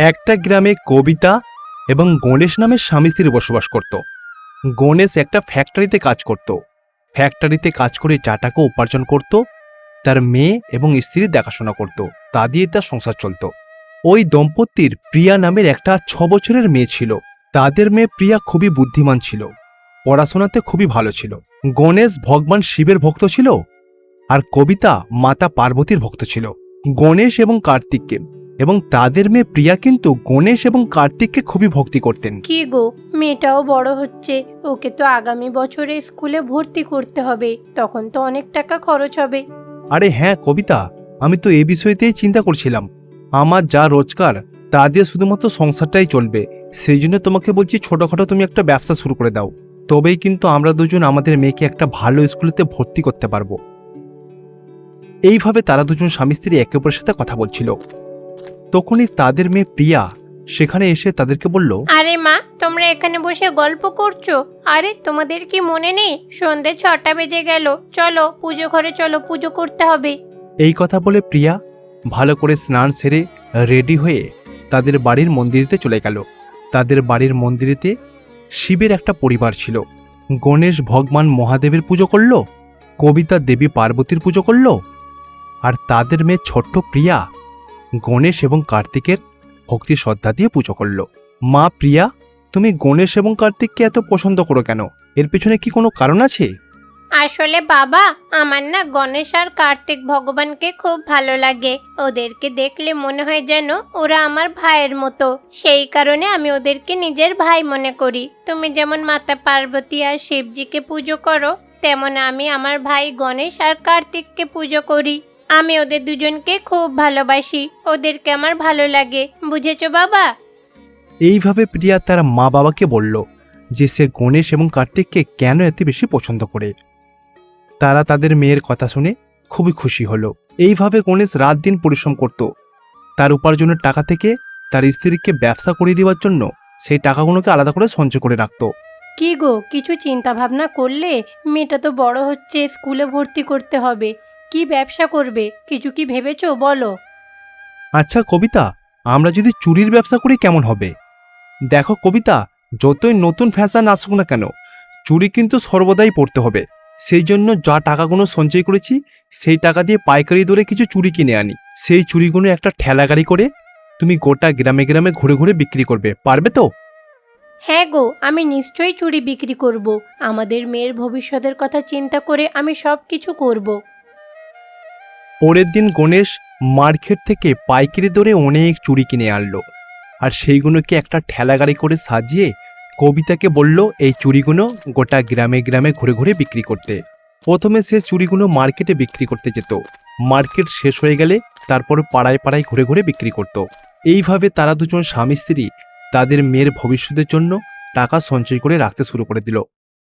একটা গ্রামে কবিতা এবং গণেশ নামের স্বামী স্ত্রী বসবাস করত। গণেশ একটা ফ্যাক্টরিতে কাজ করত। ফ্যাক্টরিতে কাজ করে যা টাকা উপার্জন করত, তার মেয়ে এবং স্ত্রীর দেখাশোনা করত। তা দিয়ে তার সংসার চলত। ওই দম্পতির প্রিয়া নামের একটা ছ বছরের মেয়ে ছিল। তাদের মেয়ে প্রিয়া খুবই বুদ্ধিমান ছিল। পড়াশোনাতে খুবই ভালো ছিল। গণেশ ভগবান শিবের ভক্ত ছিল আর কবিতা মাতা পার্বতীর ভক্ত ছিল। গণেশ এবং কার্তিককে এবং তাদের মেয়ে প্রিয়া কিন্তু গণেশ এবং কার্তিককে খুবই ভক্তি করতেন। কি গো মেয়েটাও বড় হচ্ছে ওকে তো আগামী বছরে স্কুলে ভর্তি করতে হবে তখন তো অনেক টাকা খরচ হবে। আরে হ্যাঁ কবিতা আমি তো এই বিষয়তেই চিন্তা করছিলাম। আমার যা রোজগার তা দিয়ে শুধুমাত্র সংসারটাই চলবে। সেই জন্য তোমাকে বলছি ছোটখাটো তুমি একটা ব্যবসা শুরু করে দাও। তবেই কিন্তু আমরা দুজন আমাদের মেয়েকে একটা ভালো স্কুলেতে ভর্তি করতে পারব। এইভাবে তারা দুজন স্বামী স্ত্রী একে অপরের সাথে কথা বলছিল। তখনই তাদের মেয়ে প্রিয়া সেখানে এসে তাদেরকে বলল আরে মা তোমরা এখানে বসে গল্প করছ। আরে তোমাদের কি মনে নেই? সন্ধে ছটা বেজে গেল। চলো পুজো ঘরে চলো পুজো করতে হবে। এই কথা বলে প্রিয়া ভালো করে স্নান সেরে রেডি হয়ে তাদের বাড়ির মন্দিরেতে চলে গেল। তাদের বাড়ির মন্দিরেতে শিবের একটা পরিবার ছিল। গণেশ ভগবান মহাদেবের পুজো করল কবিতা দেবী পার্বতীর পুজো করল আর তাদের মেয়ে ছোট্ট প্রিয়া গণেশ এবং কার্তিকের ভক্তি শ্রদ্ধা দিয়ে পুজো করল। মা প্রিয়া, তুমি গণেশ এবং কার্তিককে এত পছন্দ করো কেন? এর পেছনে কি কোনো কারণ আছে? আসলে বাবা, আমার না গণেশ আর কার্তিক ভগবানকে খুব ভালো লাগে। ওদেরকে দেখলে মনে হয় যেন ওরা আমার ভাইয়ের মতো। সেই কারণে আমি ওদেরকে নিজের ভাই মনে করি। তুমি যেমন মাতা পার্বতী আর শিবজিকে পুজো করো, তেমন আমি আমার ভাই গণেশ আর কার্তিককে পুজো করি। আমি ওদের দুজনকে খুব ভালোবাসি। ওদেরকে আমার ভালো লাগে। বুঝেছ বাবা? এইভাবে প্রিয়া তার মা বাবাকে বলল যে সে গণেশ এবং কার্তিককে কেন এত বেশি পছন্দ করে। তারা তাদের মেয়ের কথা শুনে খুবই খুশি হলো। এইভাবে গণেশ রাত দিন পরিশ্রম করত। তার উপার্জনের টাকা থেকে তার স্ত্রীকে ব্যবসা করিয়ে দেওয়ার জন্য সেই টাকাগুলোকে আলাদা করে সঞ্চয় করে রাখত। কি গো কিছু চিন্তা ভাবনা করলে মেয়েটা তো বড় হচ্ছে স্কুলে ভর্তি করতে হবে। কি ব্যবসা করবে? কিছু কি ভেবেছো? বলো। আচ্ছা কবিতা আমরা যদি চুরির ব্যবসা করি কেমন হবে? দেখো কবিতা যতই নতুন ফ্যাশন আসুক না কেন চুরি কিন্তু সর্বদাই পড়তে হবে। সেই জন্য যা টাকাগুলো সঞ্চয় করেছি সেই টাকা দিয়ে পাইকারি দরে কিছু চুরি কিনে আনি। সেই চুরিগুলো একটা ঠেলা গাড়ি করে তুমি গোটা গ্রামে গ্রামে ঘুরে ঘুরে বিক্রি করবে। পারবে তো? হ্যাঁ গো আমি নিশ্চয়ই চুড়ি বিক্রি করব। আমাদের মেয়ের ভবিষ্যতের কথা চিন্তা করে আমি সব কিছু করব। পরের দিন গণেশ মার্কেট থেকে পাইকারি দরে অনেক চুড়ি কিনে আনলো। আর সেইগুলোকে একটা ঠেলা গাড়ি করে সাজিয়ে কবিতাকে বলল এই চুড়িগুলো গোটা গ্রামে গ্রামে ঘুরে ঘুরে বিক্রি করতে। প্রথমে সে চুড়িগুলো মার্কেটে বিক্রি করতে যেত। মার্কেট শেষ হয়ে গেলে তারপর পাড়ায় পাড়ায় ঘুরে ঘুরে বিক্রি করত। এইভাবে তারা দুজন স্বামী স্ত্রী তাদের মেয়ের ভবিষ্যতের জন্য টাকা সঞ্চয় করে রাখতে শুরু করে দিল।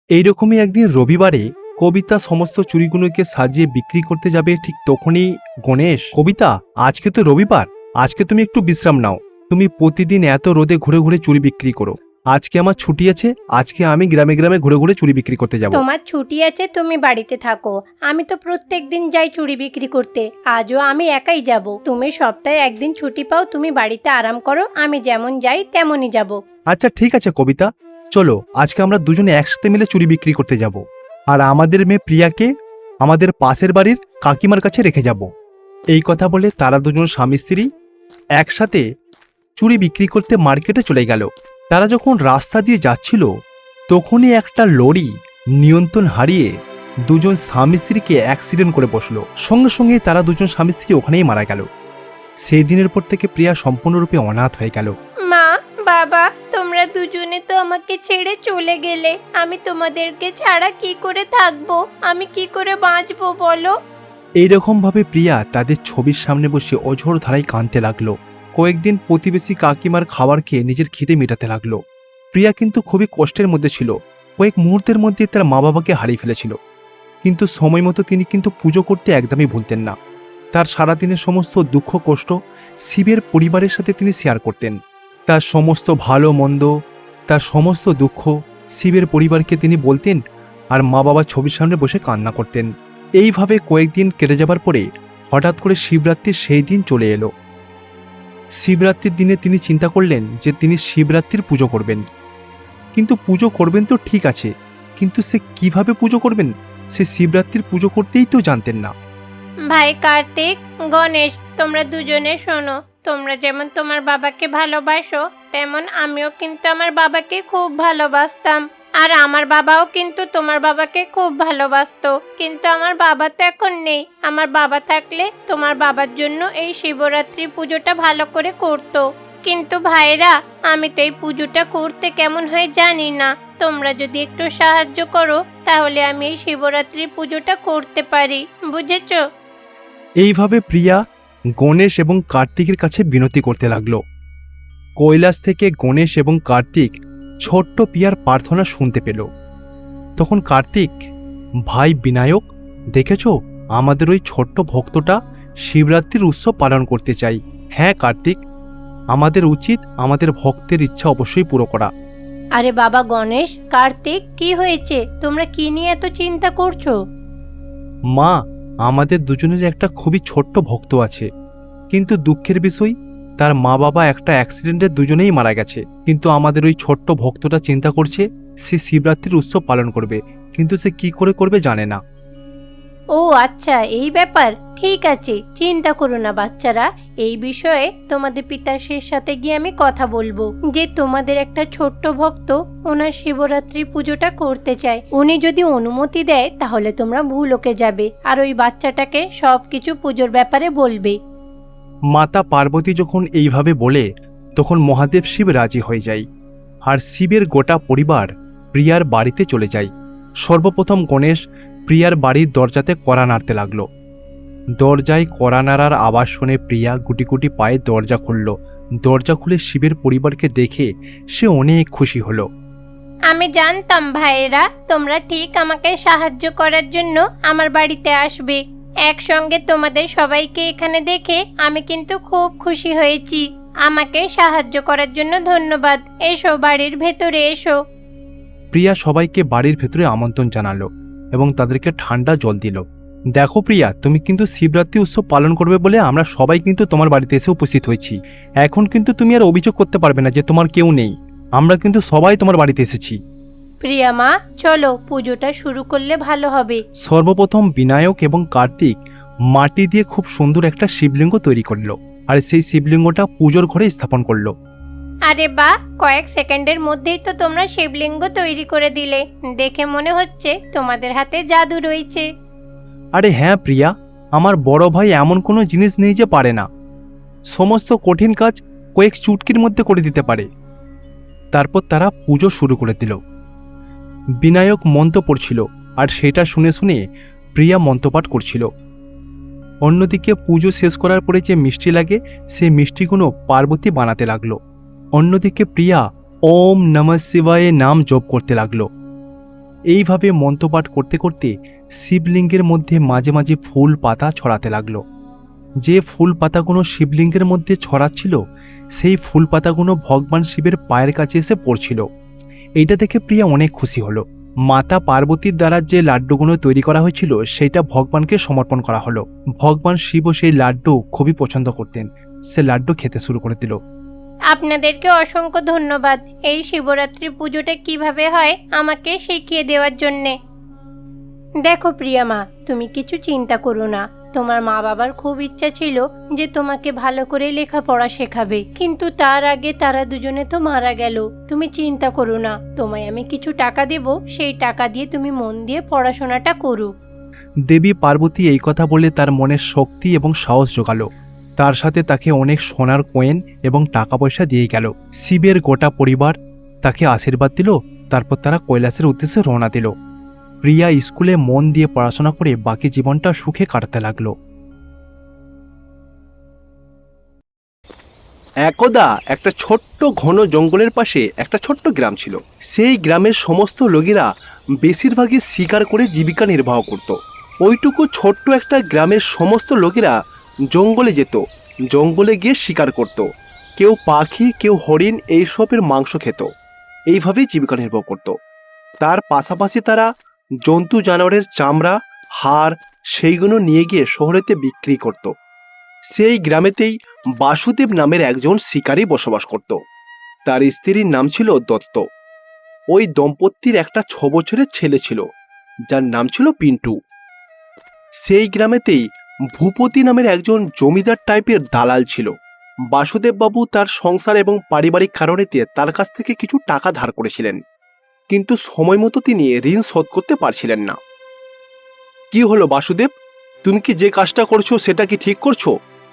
এইরকমই একদিন রবিবারে কবিতা সমস্ত চুরিগুলোকে সাজিয়ে বিক্রি করতে যাবে ঠিক তখনই গণেশ। কবিতা আজকে তো রবিবার। আজকে তুমি একটু বিশ্রাম নাও। তুমি প্রতিদিন এত রোদে ঘুরে ঘুরে চুরি বিক্রি করো। আজকে আমার ছুটি আছে আজকে আমি গ্রামে গ্রামে ঘুরে ঘুরে চুরি বিক্রি করতে যাব। তোমার ছুটি আছে তুমি বাড়িতে থাকো। আমি তো প্রত্যেক দিন যাই চুরি বিক্রি করতে। আজও আমি একাই যাব। তুমি সপ্তাহে একদিন ছুটি পাও তুমি বাড়িতে আরাম করো। আমি যেমন যাই তেমনই যাব। আচ্ছা ঠিক আছে কবিতা। চলো আজকে আমরা দুজনে একসাথে মিলে চুরি বিক্রি করতে যাব। আর আমাদের মেয়ে প্রিয়াকে আমাদের পাশের বাড়ির কাকিমার কাছে রেখে যাব। এই কথা বলে তারা দুজন স্বামী স্ত্রী একসাথে চুড়ি বিক্রি করতে মার্কেটে চলে গেল। তারা যখন রাস্তা দিয়ে যাচ্ছিল, তখনই একটা লরি নিয়ন্ত্রণ হারিয়ে দুজন স্বামী স্ত্রীকে অ্যাক্সিডেন্ট করে বসল। সঙ্গে সঙ্গে তারা দুজন স্বামী স্ত্রী ওখানেই মারা গেল। সেই দিনের পর থেকে প্রিয়া সম্পূর্ণরূপে অনাথ হয়ে গেল। মা বাবা, তোমরা দুজনে তো আমাকে ছেড়ে চলে গেলে। আমি তোমাদেরকে ছাড়া কি করে থাকব? আমি কি করে বাঁচবো বলো? এইরকমভাবে প্রিয়া তাদের ছবির সামনে বসে অঝোর ধারায় কাঁদতে লাগল। কয়েকদিন প্রতিবেশী কাকিমার খাবার খেয়ে নিজের খিদে মেটাতে লাগল। প্রিয়া কিন্তু খুবই কষ্টের মধ্যে ছিল। কয়েক মুহূর্তের মধ্যে তার মা বাবাকে হারিয়ে ফেলেছিল। কিন্তু সময় মতো তিনি কিন্তু পুজো করতে একদমই ভুলতেন না। তার সারাদিনের সমস্ত দুঃখ কষ্ট শিবের পরিবারের সাথে তিনি শেয়ার করতেন। তার সমস্ত ভালো, মন্দ, তার সমস্ত দুঃখ শিবের পরিবারকে তিনি বলতেন আর মা বাবার ছবির সামনে বসে কান্না করতেন। এইভাবে কয়েকদিন কেটে যাবার পরে হঠাৎ করে শিবরাত্রির সেই দিন চলে এলো। শিবরাত্রির দিনে তিনি চিন্তা করলেন যে তিনি শিবরাত্রির পুজো করবেন। কিন্তু পুজো করবেন তো ঠিক আছে, কিন্তু সে কীভাবে পুজো করবেন? সে শিবরাত্রির পুজো করতেই তো জানতেন না। ভাই কার্তিক, গণেশ, তোমরা দুজনে শোনো। তোমরা যেমন তোমার বাবাকে ভালোবাসো, তেমন আমিও কিন্তু আমার বাবাকে খুব ভালোবাসতাম। আর আমার বাবাও কিন্তু তোমার বাবাকে খুব ভালোবাসতো। কিন্তু আমার বাবা তো এখন নেই। আমার বাবা থাকলে তোমার বাবার জন্য এই শিবরাত্রি পুজোটা ভালো করে করতো। কিন্তু ভাইরা, আমি তো এই পুজোটা করতে কেমন হয় জানি না। তোমরা যদি একটু সাহায্য করো, তাহলে আমি এই শিবরাত্রির পুজোটা করতে পারি। বুঝেছ? এইভাবে প্রিয়া গণেশ এবং কার্তিকের কাছে বিনতি করতে লাগল। কৈলাস থেকে গণেশ এবং কার্তিক ছোট্ট পিয়ার প্রার্থনা শুনতে পেল। তখন কার্তিক ভাই বিনায়ক দেখেছ? আমাদের ওই ছোট্ট ভক্তটা শিবরাত্রির উৎসব পালন করতে চাই। হ্যাঁ কার্তিক আমাদের উচিত আমাদের ভক্তের ইচ্ছা অবশ্যই পুরো করা। আরে বাবা গণেশ কার্তিক কি হয়েছে? তোমরা কি নিয়ে এত চিন্তা করছ? মা আমাদের দুজনের একটা খুবই ছোট্ট ভক্ত আছে। কিন্তু দুঃখের বিষয়, তার মা বাবা একটা অ্যাক্সিডেন্টে দুজনেই মারা গেছে। কিন্তু আমাদের ওই ছোট্ট ভক্তটা চিন্তা করছে, সে শিবরাত্রির উৎসব পালন করবে। কিন্তু সে কি করে করবে জানে না। ও আচ্ছা এই ব্যাপার? ঠিক আছে, চিন্তা করো না বাচ্চারা। এই বিষয়ে তোমাদের পিতাশ্রীর সাথে গিয়ে আমি কথা বলব। যে তোমাদের একটা ছোট্ট ভক্ত ওনার শিবরাত্রি পুজোটা করতে চায়। উনি যদি অনুমতি দেয়, তাহলে তোমরা ভুলোকে যাবে। আর ওই বাচ্চাটাকে সব কিছু পুজোর ব্যাপারে বলবে। মাতা পার্বতী যখন এইভাবে বলে, তখন মহাদেব শিব রাজি হয়ে যায়। আর শিবের গোটা পরিবার প্রিয়ার বাড়িতে চলে যায়। সর্বপ্রথম গণেশ প্রিয়ার বাড়ির দরজাতে কড়া নাড়তে লাগল। দরজায় কড়া নাড়ার আওয়াজ শুনে প্রিয়া গুটি গুটি পায়ে দরজা খুলল। দরজা খুলে শিবের পরিবারকে দেখে সে অনেক খুশি হলো। আমি জানতাম ভাইয়েরা তোমরা ঠিক আমাকে সাহায্য করার জন্য আমার বাড়িতে আসবে। একসঙ্গে তোমাদের সবাইকে এখানে দেখে আমি কিন্তু খুব খুশি হয়েছি। আমাকে সাহায্য করার জন্য ধন্যবাদ। এসো বাড়ির ভেতরে এসো। প্রিয়া সবাইকে বাড়ির ভেতরে আমন্ত্রণ জানালো। এবং তাদেরকে ঠান্ডা জল দিল। দেখো প্রিয়া তুমি কিন্তু শিবরাত্রি উৎসব পালন করবে বলে আমরা সবাই কিন্তু তোমার বাড়িতে এসে উপস্থিত হয়েছি। এখন কিন্তু তুমি আর অভিযোগ করতে পারবে না যে তোমার কেউ নেই। আমরা কিন্তু সবাই তোমার বাড়িতে এসেছি। প্রিয়া মা চলো পুজোটা শুরু করলে ভালো হবে। সর্বপ্রথম বিনায়ক এবং কার্তিক মাটি দিয়ে খুব সুন্দর একটা শিবলিঙ্গ তৈরি করল। আর সেই শিবলিঙ্গটা পুজোর ঘরে স্থাপন করল। আরে বা, কয়েক সেকেন্ডের মধ্যেই তো তোমরা শিবলিঙ্গ তৈরি করে দিলে। দেখে মনে হচ্ছে তোমাদের হাতে জাদু রয়েছে। আরে হ্যাঁ প্রিয়া, আমার বড় ভাই এমন কোনো জিনিস নেই যে পারে না। সমস্ত কঠিন কাজ কয়েক চুটকির মধ্যে করে দিতে পারে। তারপর তারা পুজো শুরু করে দিল। বিনায়ক মন্ত্র পড়ছিল, আর সেটা শুনে শুনে প্রিয়া মন্ত্রপাঠ করছিল। অন্যদিকে পুজো শেষ করার পরে যে মিষ্টি লাগে, সেই মিষ্টিগুলো পার্বতী বানাতে লাগল। অন্যদিকে প্রিয়া ওম নমঃ শিবায়ে নাম জপ করতে লাগল। এইভাবে মন্ত্রপাঠ করতে করতে শিবলিঙ্গের মধ্যে মাঝে মাঝে ফুল পাতা ছড়াতে লাগল। যে ফুল পাতাগুলো শিবলিঙ্গের মধ্যে ছড়াচ্ছিল, সেই ফুল পাতাগুলো ভগবান শিবের পায়ের কাছে এসে পড়ছিল। এইটা দেখে প্রিয়া অনেক খুশি হলো। মাতা পার্বতীর দ্বারা যে লাড্ডুগুলো তৈরি করা হয়েছিল সেটা ভগবানকে সমর্পণ করা হলো। ভগবান শিবও সেই লাড্ডু খুবই পছন্দ করতেন। সে লাড্ডু খেতে শুরু করে দিল। আপনাদেরকে অসংখ্য ধন্যবাদ। এই শিবরাত্রি পুজোটা কীভাবে হয় আমাকে শিখিয়ে দেওয়ার জন্যে। দেখো প্রিয়া মা, তুমি কিছু চিন্তা করো না। তোমার মা বাবার খুব ইচ্ছা ছিল যে তোমাকে ভালো করে লেখাপড়া শেখাবে। কিন্তু তার আগে তারা দুজনে তো মারা গেল। তুমি চিন্তা করো না, তোমায় আমি কিছু টাকা দেব, সেই টাকা দিয়ে তুমি মন দিয়ে পড়াশোনাটা করো। দেবী পার্বতী এই কথা বলে তার মনে শক্তি এবং সাহস জোগালো। তার সাথে তাকে অনেক সোনার কয়েন এবং টাকা পয়সা দিয়ে গেল। শিবের গোটা পরিবার তাকে আশীর্বাদ দিল, তারপর তারা কৈলাসের উদ্দেশ্যে রওনা দিল। প্রিয়া স্কুলে মন দিয়ে পড়াশোনা করে বাকি জীবনটা সুখে কাটাতে লাগল। একদা একটা ছোট্ট ঘন জঙ্গলের পাশে একটা ছোট্ট গ্রাম ছিল। সেই গ্রামের সমস্ত লোকেরা বেশিরভাগই শিকার করে জীবিকা নির্বাহ করত। ওইটুকু ছোট্ট একটা গ্রামের সমস্ত লোকেরা জঙ্গলে যেত। জঙ্গলে গিয়ে শিকার করত। কেউ পাখি, কেউ হরিণ এইসবের মাংস খেত। এইভাবেই জীবিকা নির্বাহ করত। তার পাশাপাশি তারা জন্তু, জানোয়ারের চামড়া, হাড় সেইগুলো নিয়ে গিয়ে শহরেতে বিক্রি করত। সেই গ্রামেতেই বাসুদেব নামের একজন শিকারী বসবাস করত। তার স্ত্রীর নাম ছিল দত্ত। ওই দম্পতির একটা ছ বছরের ছেলে ছিল, যার নাম ছিল পিন্টু। সেই গ্রামেতেই ভূপতি নামের একজন জমিদার টাইপের দালাল ছিল। বাসুদেববাবু তার সংসার এবং পারিবারিক কারণেতে তার কাছ থেকে কিছু টাকা ধার করেছিলেন। কিন্তু সময় মতো তিনি ঋণ শোধ করতে পারছিলেন না। কি হলো বাসুদেব? তুমি কি যে কাজটা করছ সেটা কি ঠিক করছ?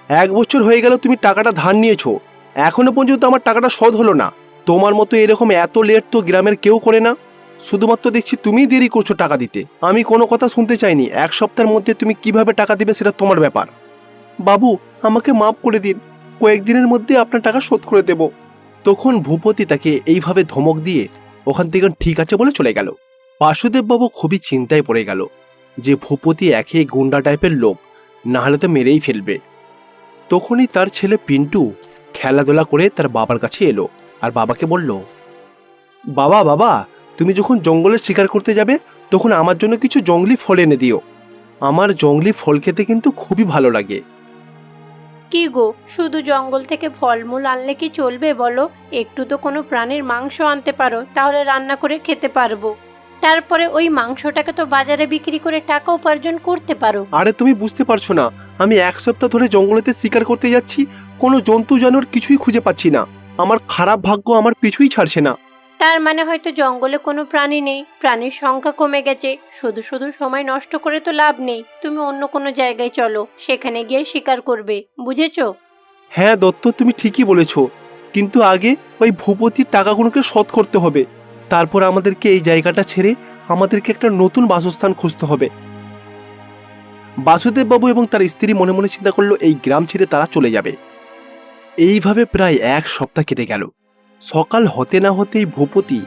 এক বছর হয়ে গেল তুমি টাকাটা ধার নিয়েছো। এখনও পর্যন্ত আমার টাকাটা শোধ হলো না। তোমার মতো এরকম এত লেট তো গ্রামের কেউ করে না। শুধুমাত্র দেখছি তুমিই দেরি করছ টাকা দিতে। আমি কোনো কথা শুনতে চাইনি। এক সপ্তাহের মধ্যে তুমি কীভাবে টাকা দিবে সেটা তোমার ব্যাপার। বাবু, আমাকে মাফ করে দিন। কয়েকদিনের মধ্যে আপনার টাকা শোধ করে দেব। তখন ভূপতি তাকে এইভাবে ধমক দিয়ে ওখান থেকে ঠিক আছে বলে চলে গেল। বাসুদেববাবু খুবই চিন্তায় পড়ে গেল যে ভূপতি একে গুন্ডা টাইপের লোক, না হলে তো মেরেই ফেলবে। তখনই তার ছেলে পিন্টু খেলাধুলা করে তার বাবার কাছে এলো আর বাবাকে বলল, বাবা বাবা তুমি যখন জঙ্গলে শিকার করতে যাবে তখন আমার জন্য কিছু জঙ্গলি ফল এনে দিও। আমার জঙ্গলি ফল খেতে কিন্তু খুবই ভালো লাগে। কি গো শুধু জঙ্গল থেকে ফলমূল আনলে কি চলবে বলো? একটু তো কোনো প্রাণীর মাংস আনতে পারো তাহলে রান্না করে খেতে পারব। তারপরে ওই মাংসটাকে তো বাজারে বিক্রি করে টাকা উপার্জন করতে পারো। আরে তুমি বুঝতে পারছ না আমি এক সপ্তাহ ধরে জঙ্গলেতে শিকার করতে যাচ্ছি কোনো জন্তু জানোয়ার কিছুই খুঁজে পাচ্ছি না। আমার খারাপ ভাগ্য আমার পিছুই ছাড়ছে না। তার মানে হয়তো জঙ্গলে কোনো প্রাণী নেই, প্রাণীর সংখ্যা কমে গেছে, শুধু শুধু সময় নষ্ট করে তো লাভ নেই, তুমি অন্য কোনো জায়গায় চলো, সেখানে গিয়ে শিকার করবে, বুঝেছ? হ্যাঁ দত্ত, তুমি ঠিকই বলেছ, কিন্তু আগে ওই ভূপতির টাকাগুলোকে শোধ করতে হবে, তারপর আমাদেরকে এই জায়গাটা ছেড়ে আমাদেরকে একটা নতুন বাসস্থান খুঁজতে হবে। বাসুদেব বাবু এবং তার স্ত্রী মনে মনে চিন্তা করল, এই গ্রাম ছেড়ে তারা চলে যাবে। এইভাবে প্রায় এক সপ্তাহ কেটে গেল। সকাল হতে না হতেই ভূপতি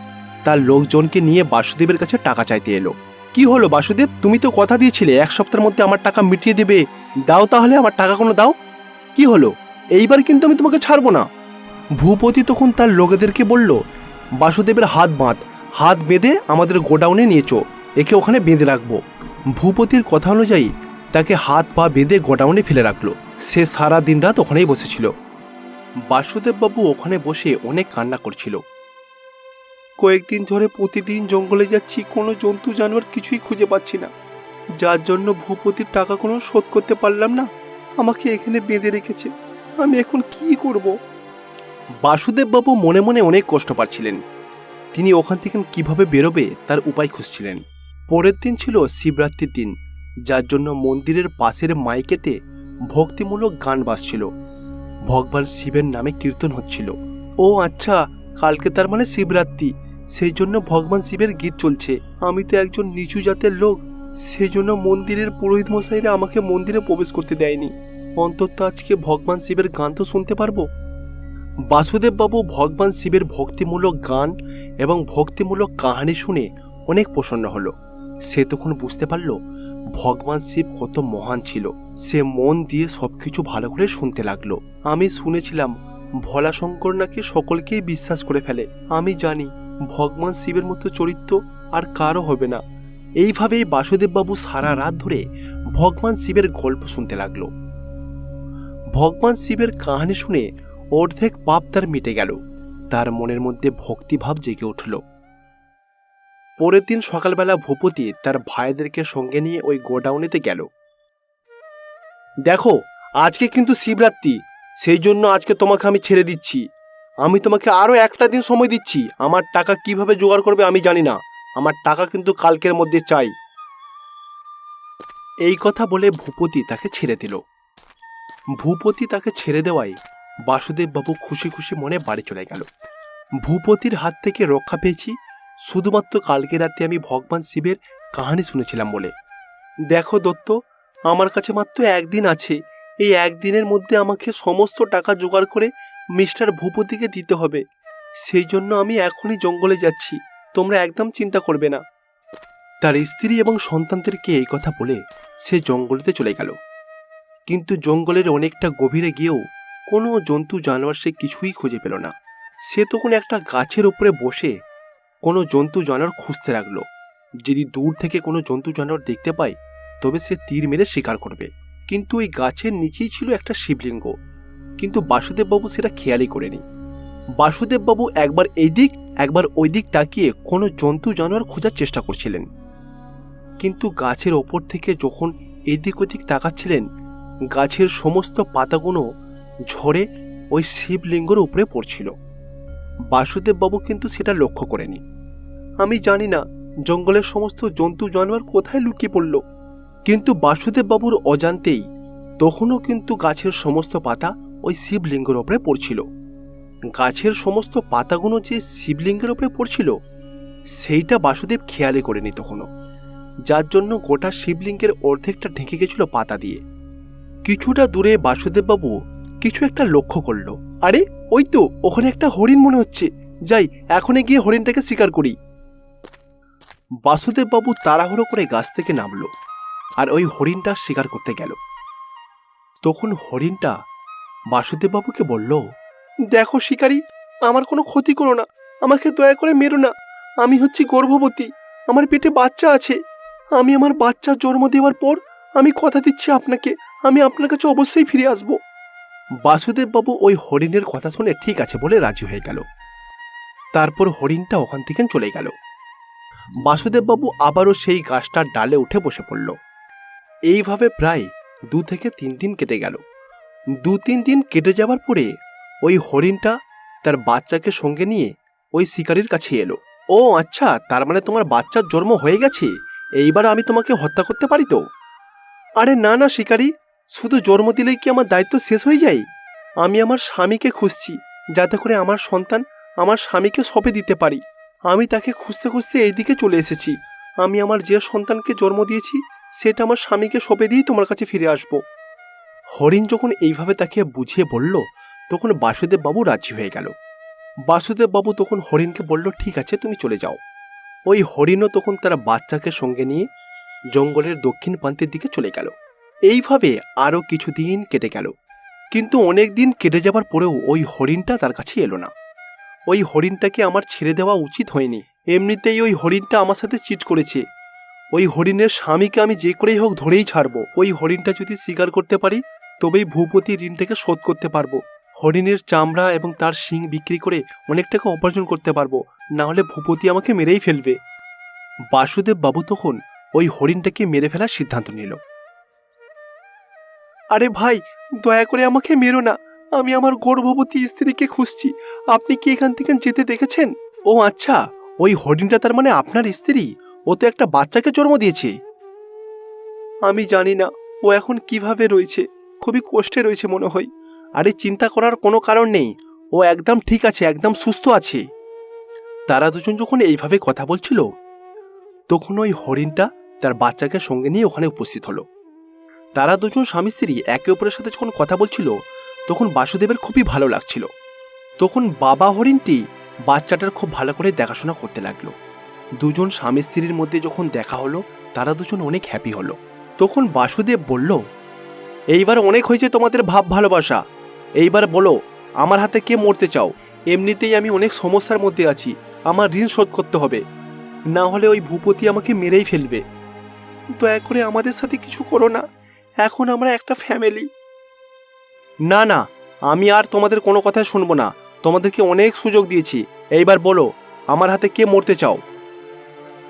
তার লোকজনকে নিয়ে বাসুদেবের কাছে টাকা চাইতে এলো। কি হলো বাসুদেব? তুমি তো কথা দিয়েছিলে, এক সপ্তাহের মধ্যে আমার টাকা মিটিয়ে দেবে। দাও তাহলে, আমার টাকা কোনো দাও। কি হলো? এইবার কিন্তু আমি তোমাকে ছাড়বো না। ভূপতি তখন তার লোকেদেরকে বলল, বাসুদেবের হাত বাঁধ। হাত বেঁধে আমাদের গোডাউনে নিয়েছো একে ওখানে বেঁধে রাখব। ভূপতির কথা অনুযায়ী তাকে হাত পা বেঁধে গোডাউনে ফেলে রাখল। সে সারা দিন রাত ওখানেই বসেছিল। বাসুদেববাবু ওখানে বসে অনেক কান্না করছিল। কয়েকদিন ধরে প্রতিদিন জঙ্গলে যাচ্ছি, কোনো জন্তু জানোয়ার কিছুই খুঁজে পাচ্ছি না। যার জন্য ভূপতির টাকা কোনো শোধ করতে পারলাম না। আমাকে এখানে বেঁধে রেখেছে। আমি এখন কি করব? বাসুদেববাবু মনে মনে অনেক কষ্ট পাচ্ছিলেন। তিনি ওখান থেকে কীভাবে বেরোবে তার উপায় খুঁজছিলেন। পরের দিন ছিল শিবরাত্রির দিন, যার জন্য মন্দিরের পাশের মাইকেতে ভক্তিমূলক গান বাজছিল। ভগবান শিবের নামে কীর্তন হচ্ছিল। ও আচ্ছা কালকে তার মানে শিবরাত্রি। সেই জন্য ভগবান শিবের গীত চলছে। আমি তো একজন নিচু জাতের লোক। সেই জন্য মন্দিরের পুরোহিত মশাইরা আমাকে মন্দিরে প্রবেশ করতে দেয়নি। অন্তত আজকে ভগবান শিবের গান তো শুনতে পারব? বাসুদেববাবু ভগবান শিবের ভক্তিমূলক গান এবং ভক্তিমূলক কাহানি শুনে অনেক প্রসন্ন হলো। সে তখন বুঝতে পারল ভগবান শিব কত মহান ছিল। সে মন দিয়ে সবকিছু ভালো করে শুনতে লাগল। আমি শুনেছিলাম, ভোলাশঙ্কর নাকি সকলকেই বিশ্বাস করে ফেলে। আমি জানি, ভগবান শিবের মতো চরিত্র আর কারও হবে না। এইভাবেই বাসুদেববাবু সারা রাত ধরে ভগবান শিবের গল্প শুনতে লাগল। ভগবান শিবের কাহানি শুনে অর্ধেক পাপ তার মিটে গেল। তার মনের মধ্যে ভক্তিভাব জেগে উঠল। পরের দিন সকালবেলা ভূপতি তার ভাইদেরকে সঙ্গে নিয়ে ওই গোডাউনেতে গেল। দেখো, আজকে কিন্তু শিবরাত্রি, সেই জন্য আজকে তোমাকে আমি ছেড়ে দিচ্ছি। আমি তোমাকে আরও একটা দিন সময় দিচ্ছি। আমার টাকা কীভাবে জোগাড় করবে আমি জানি না। আমার টাকা কিন্তু কালকের মধ্যে চাই। এই কথা বলে ভূপতি তাকে ছেড়ে দিল। ভূপতি তাকে ছেড়ে দেওয়ায় বাসুদেব বাবু খুশি খুশি মনে বাড়ি চলে গেল। ভূপতির হাত থেকে রক্ষা পেয়েছি শুধুমাত্র কালকে রাতে আমি ভগবান শিবের কাহানি শুনেছিলাম বলে। দেখো দত্ত, আমার কাছে মাত্র একদিন আছে। এই একদিনের মধ্যে আমাকে সমস্ত টাকা জোগাড় করে মিস্টার ভূপতিকে দিতে হবে। সেই জন্য আমি এখনই জঙ্গলে যাচ্ছি। তোমরা একদম চিন্তা করবে না। তার স্ত্রী এবং সন্তানদেরকে এই কথা বলে সে জঙ্গলেতে চলে গেল। কিন্তু জঙ্গলের অনেকটা গভীরে গিয়েও কোনো জন্তু জানোয়ার সে কিছুই খুঁজে পেল না। সে তখন একটা গাছের উপরে বসে কোনো জন্তু জানোয়ার খুঁজতে লাগল। যদি দূর থেকে কোনো জন্তু জানোয়ার দেখতে পায়, তবে সে তীর মেরে শিকার করবে। কিন্তু ওই গাছের নিচেই ছিল একটা শিবলিঙ্গ। কিন্তু বাসুদেববাবু সেটা খেয়ালই করেনি। বাসুদেববাবু একবার এই দিক একবার ওই দিক তাকিয়ে কোনো জন্তু জানোয়ার খোঁজার চেষ্টা করছিলেন। কিন্তু গাছের ওপর থেকে যখন এদিক ওদিক তাকাচ্ছিলেন, গাছের সমস্ত পাতাগুলো ঝরে ওই শিবলিঙ্গর উপরে পড়ছিল। বাসুদেববাবু কিন্তু সেটা লক্ষ্য করেনি। আমি জানি না জঙ্গলের সমস্ত জন্তু জানোয়ার কোথায় লুকিয়ে পড়ল, কিন্তু বাসুদেববাবুর অজান্তেই তখনও কিন্তু গাছের সমস্ত পাতা ওই শিবলিঙ্গের ওপরে পড়ছিল। গাছের সমস্ত পাতাগুলো যে শিবলিঙ্গের ওপরে পড়ছিল, সেইটা বাসুদেব খেয়ালে করেনি তখনও। যার জন্য গোটা শিবলিঙ্গের অর্ধেকটা ঢেকে গেছিল পাতা দিয়ে। কিছুটা দূরে বাসুদেববাবু কিছু একটা লক্ষ্য করল। আরে, ওই তো, ওখানে একটা হরিণ মনে হচ্ছে। যাই, এখনই গিয়ে হরিণটাকে শিকার করি। বাসুদেববাবু তাড়াহুড়ো করে গাছ থেকে নামলো আর ওই হরিণটা শিকার করতে গেল। তখন হরিণটা বাসুদেববাবুকে বলল, দেখো শিকারী, আমার কোনো ক্ষতি করো না, আমাকে দয়া করে মেরো না। আমি হচ্ছি গর্ভবতী, আমার পেটে বাচ্চা আছে। আমি আমার বাচ্চা জন্ম দেওয়ার পর আমি কথা দিচ্ছি আপনাকে, আমি আপনার কাছে অবশ্যই ফিরে আসব। বাসুদেববাবু ওই হরিণের কথা শুনে ঠিক আছে বলে রাজি হয়ে গেল। তারপর হরিণটা ওখান থেকে চলে গেল। বাসুদেববাবু আবারও সেই গাছটার ডালে উঠে বসে পড়ল। এইভাবে প্রায় দু থেকে তিন দিন কেটে গেল। দু তিন দিন কেটে যাওয়ার পরে ওই হরিণটা তার বাচ্চাকে সঙ্গে নিয়ে ওই শিকারির কাছে এলো। ও আচ্ছা তার মানে তোমার বাচ্চার জন্ম হয়ে গেছে? এইবার আমি তোমাকে হত্যা করতে পারি তো? আরে না না, শিকারি শুধু জন্ম দিলেই কি আমার দায়িত্ব শেষ হয়ে যায়? আমি আমার স্বামীকে খুঁজছি, যাতে করে আমার সন্তান আমার স্বামীকে সঁপে দিতে পারি। আমি তাকে খুঁজতে খুঁজতে এইদিকে চলে এসেছি। আমি আমার যে সন্তানকে জন্ম দিয়েছি, সেটা আমার স্বামীকে সঁপে দিয়েই তোমার কাছে ফিরে আসব। হরিণ যখন এইভাবে তাকে বুঝিয়ে বলল, তখন বাসুদেব বাবু রাজি হয়ে গেল। বাসুদেব বাবু তখন হরিণকে বলল, ঠিক আছে, তুমি চলে যাও। ওই হরিণও তখন তার বাচ্চাকে সঙ্গে নিয়ে জঙ্গলের দক্ষিণ প্রান্তের দিকে চলে গেল। এইভাবে আরও কিছুদিন কেটে গেল। কিন্তু অনেক দিন কেটে যাবার পরেও ওই হরিণটা তার কাছে এলো না। ওই হরিণটাকে আমার ছেড়ে দেওয়া উচিত হয়নি। এমনিতেই ওই হরিণটা আমার সাথে চিট করেছে। ওই হরিণের স্বামীকে আমি যে করেই হোক ধরেই ছাড়বো। ওই হরিণটা যদি স্বীকার করতে পারি, তবেই ভূপতি ঋণটাকে শোধ করতে পারব। হরিণের চামড়া এবং তার শিং বিক্রি করে অনেক টাকা উপার্জন করতে পারব। না হলে ভূপতি আমাকে মেরেই ফেলবে। বাসুদেব বাবু তখন ওই হরিণটাকে মেরে ফেলার সিদ্ধান্ত নিল। আরে ভাই, দয়া করে আমাকে মেরো না। আমি আমার গর্ভবতী স্ত্রীকে খুঁজছি। আপনি কি এখান থেকে যেতে দেখেছেন? ও আচ্ছা ওই হরিণটা তার মানে আপনার স্ত্রী? ও তো একটা বাচ্চাকে জন্ম দিয়েছে। আমি জানি না, ও এখন কীভাবে রয়েছে। খুবই কষ্টে রয়েছে মনে হয়। আরে চিন্তা করার কোনো কারণ নেই। ও একদম ঠিক আছে, একদম সুস্থ আছে। তারা দুজন যখন এইভাবে কথা বলছিল, তখন ওই হরিণটা তার বাচ্চাকে সঙ্গে নিয়ে ওখানে উপস্থিত হলো। তারা দুজন স্বামী স্ত্রী একে অপরের সাথে যখন কথা বলছিল, তখন বাসুদেবের খুবই ভালো লাগছিল। তখন বাবা হরিণটি বাচ্চাটার খুব ভালো করে দেখাশোনা করতে লাগল। দুজন স্বামী স্ত্রীর মধ্যে যখন দেখা হলো, তারা দুজন অনেক হ্যাপি হলো। তখন বাসুদেব বলল, এইবার অনেক হয়েছে তোমাদের ভাব ভালোবাসা। এইবার বলো, আমার হাতে কে মরতে চাও? এমনিতেই আমি অনেক সমস্যার মধ্যে আছি। আমার ঋণ শোধ করতে হবে। না হলে ওই ভূপতি আমাকে মেরেই ফেলবে। দয়া করে আমাদের সাথে কিছু করো না। এখন আমরা একটা ফ্যামিলি না না আমি আর তোমাদের কোনো কথা শুনব না। তোমাদেরকে অনেক সুযোগ দিয়েছি। এইবার বলো আমার হাতে কে মরতে চাও?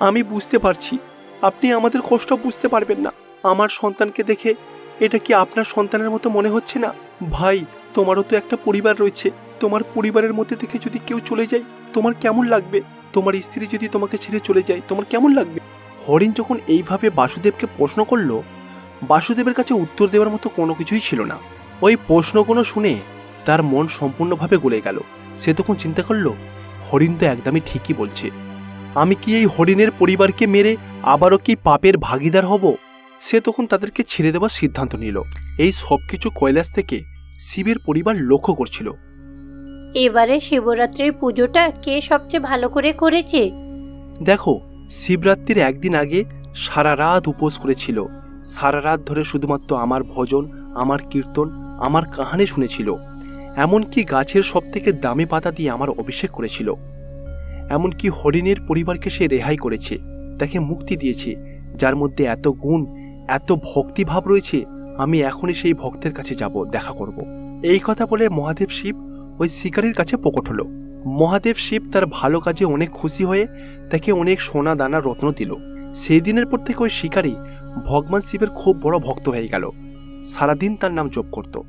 আমি বুঝতে পারছি। আপনি আমাদের কষ্ট বুঝতে পারবেন না। আমার সন্তানকে দেখে এটা কি আপনার সন্তানের মতো মনে হচ্ছে না? ভাই তোমারও তো একটা পরিবার রয়েছে। তোমার পরিবারের মধ্যে থেকে যদি কেউ চলে যায় তোমার কেমন লাগবে? তোমার স্ত্রী যদি তোমাকে ছেড়ে চলে যায় তোমার কেমন লাগবে? হরিণ যখন এইভাবে বাসুদেবকে প্রশ্ন করল বাসুদেবের কাছে উত্তর দেওয়ার মতো কোনো কিছুই ছিল না। ওই প্রশ্নগুলো শুনে তার মন সম্পূর্ণভাবে গলে গেল। সে তখন চিন্তা করল হরিণ তো একদমই ঠিকই বলছে। আমি কি এই হরিণের পরিবারকে মেরে আবারও কি পাপের ভাগিদার হব? সে তখন তাদেরকে ছেড়ে দেওয়ার সিদ্ধান্ত নিল। এই সব কিছু কৈলাস থেকে শিবের পরিবার লক্ষ্য করছিল। এবারে শিবরাত্রির পুজোটা কে সবচেয়ে ভালো করে করেছে? দেখো শিবরাত্রির একদিন আগে সারা রাত উপোস করেছিল। সারা রাত ধরে শুধুমাত্র আমার ভজন, আমার কীর্তন, আমার কাহানি শুনেছিল। এমনকি গাছের সব থেকে দামি পাতা দিয়ে আমার অভিষেক করেছিল। এমনকি হরিণের পরিবারকে সে রেহাই করেছে, তাকে মুক্তি দিয়েছে, যার মধ্যে এত গুণ, এত ভক্তিভাব রয়েছে, আমি এখনই সেই ভক্তের কাছে যাব, দেখা করব। এই কথা বলে মহাদেব শিব ওই শিকারীর কাছে প্রকট হল। মহাদেব শিব তার ভালো কাজে অনেক খুশি হয়ে তাকে অনেক সোনা দানা রত্ন দিল। সেই দিনের পর থেকে ওই শিকারী ভগবান শিবের খুব বড় ভক্ত হয়ে গেল। সারাদিন তার নাম জপ করতো।